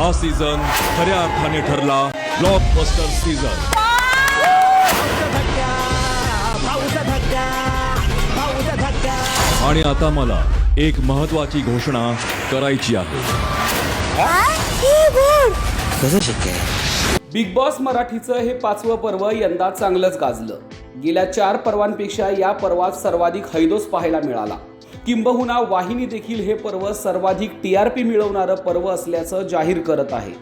हा सीझन खऱ्या अर्थाने ठरला ब्लॉकबस्टर सीझन आणि आता मला एक महत्वाची घोषणा करायची आहे? बिग बॉस मराठीचं हे पाचवं पर्व यंदा चांगलंच गाजलं. गेल्या चार पर्वांपेक्षा या पर्वात सर्वाधिक हैदोस पाहायला मिळाला. किंबहुना वाहिनी देखील हे पर्व सर्वाधिक टी आर पी मिळवणारं पर्व असल्याचं जाहीर करत आहे.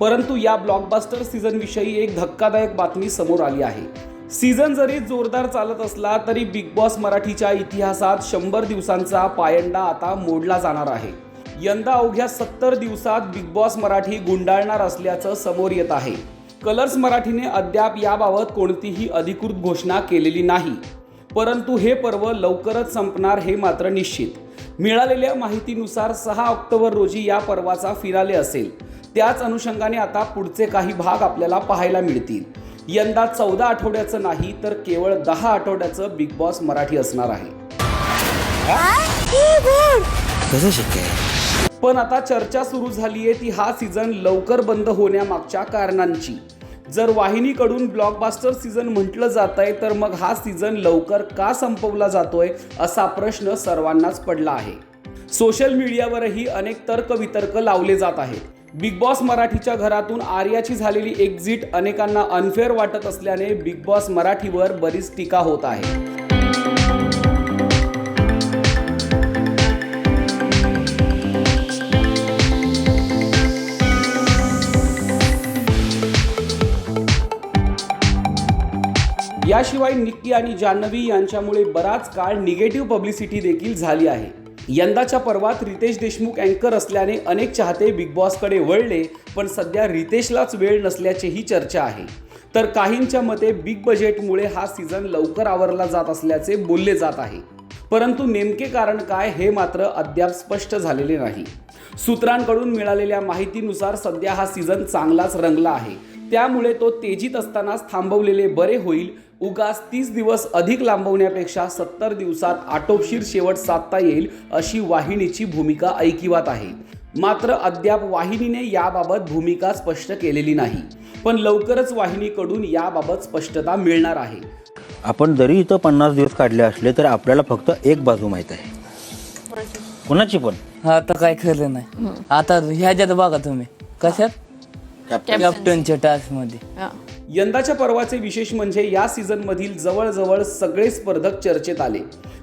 परंतु या ब्लॉकबास्टर सीझनविषयी एक धक्कादायक बातमी समोर आली आहे. सीझन जरी जोरदार चालत असला तरी बिग बॉस मराठीच्या इतिहासात शंभर दिवसांचा पायंडा आता मोडला जाणार आहे. यंदा अवघ्या सत्तर दिवसात बिग बॉस मराठी गुंडाळणार असल्याचं समोर येत आहे. कलर्स मराठीने अद्याप याबाबत कोणतीही अधिकृत घोषणा केलेली नाही. परंतु हे पर्व लवकरच संपणार हे मात्र निश्चित. मिळालेल्या माहितीनुसार सहा ऑक्टोबर रोजी या पर्वाचा फिनाले असेल. त्याच अनुषंगाने आता पुढचे काही भाग आपल्याला पाहायला मिळतील. यंदा चौदा आठवड्याचं नाही तर केवळ दहा आठवड्याचं बिग बॉस मराठी असणार आहे. कसं शक्य आहे? पण आता चर्चा सुरू झाली आहे ती हा सीझन लवकर बंद होण्यामागच्या कारणांची. जर वाहिनीकडून ब्लॉकबास्टर सीझन म्हटलं जात आहे तर मग हा सीझन लवकर का संपवला जातोय असा प्रश्न सर्वांनाच पडला आहे. सोशल मीडियावरही अनेक तर्कवितर्क लावले जात आहेत. बिग बॉस मराठीच्या घरातून आर्याची झालेली एक्झिट अनेकांना अनफेअर वाटत असल्याने बिग बॉस मराठीवर बरीच टीका होत आहे. याशिवाय निक्की आणि जान्हवी यांच्यामुळे बराच काळ निगेटिव्ह पब्लिसिटी देखील झाली आहे. यंदाच्या पर्वात रितेश देशमुख अँकर असल्याने अनेक चाहते बिग बॉसकडे वळले पण सध्या रितेशलाच वेळ नसल्याचीही चर्चा आहे. तर काहींच्या मते बिग बजेटमुळे हा सीझन लवकर आवरला जात असल्याचे बोलले जात आहे. परंतु नेमके कारण काय हे मात्र अद्याप स्पष्ट झालेले नाही. सूत्रांकडून मिळालेल्या माहितीनुसार सध्या हा सीझन चांगलाच रंगला आहे. त्यामुळे तो तेजीत असतानाच थांबवलेले बरे होईल. उगाच तीस दिवस अधिक लांबवण्यापेक्षा सत्तर दिवसात आटोपशीर शेवट साधता येईल अशी वाहिनीची भूमिका ऐकिवात आहे. मात्र अद्याप वाहिनीने याबाबत भूमिका स्पष्ट केलेली नाही. पण लवकरच वाहिनीकडून याबाबत स्पष्टता मिळणार आहे. आपण जरी इथं पन्नास दिवस काढले असले तर आपल्याला फक्त एक बाजू माहीत आहे. कुणाची पण. आता काय खरं नाही. आता ह्याच्यात बघा तुम्ही. कशात? कॅप्टनच्या टास्कमध्ये. यंदाच्या पर्वाचे विशेष म्हणजे या सीझन मधील जवळजवळ सगळे स्पर्धक चर्चेत आले.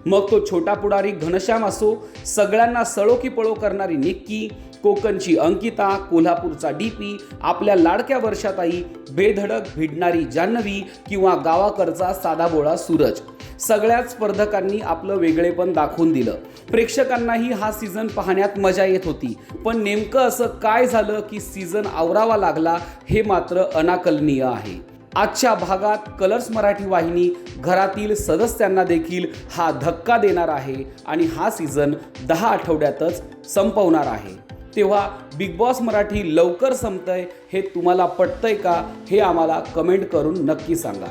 मग तो छोटा पुढारी घनश्याम असो सगळ्यांना सळो की पळो करणारी निक्की कोकणची अंकिता कोल्हापूरचा डी पी आपल्या लाडक्या वर्षाताई बेधडक भिडणारी जान्हवी किंवा गावाकडचा साधाबोळा सूरज. सगळ्याच स्पर्धकांनी आपलं वेगळेपण दाखवून दिलं. प्रेक्षकांनाही हा सीझन पाहण्यात मजा येत होती. पण नेमकं असं काय झालं की सीझन आवरावा लागला हे मात्र अनाकलनीय आहे. आजच्या भागात कलर्स मराठी वाहिनी घरातील सदस्यांना देखील हा धक्का देणार आहे आणि हा सीझन दहा आठवड्यातच संपवणार आहे. तेव्हा बिग बॉस मराठी लवकर संपतंय हे तुम्हाला पटतंय का हे आम्हाला कमेंट करून नक्की सांगा.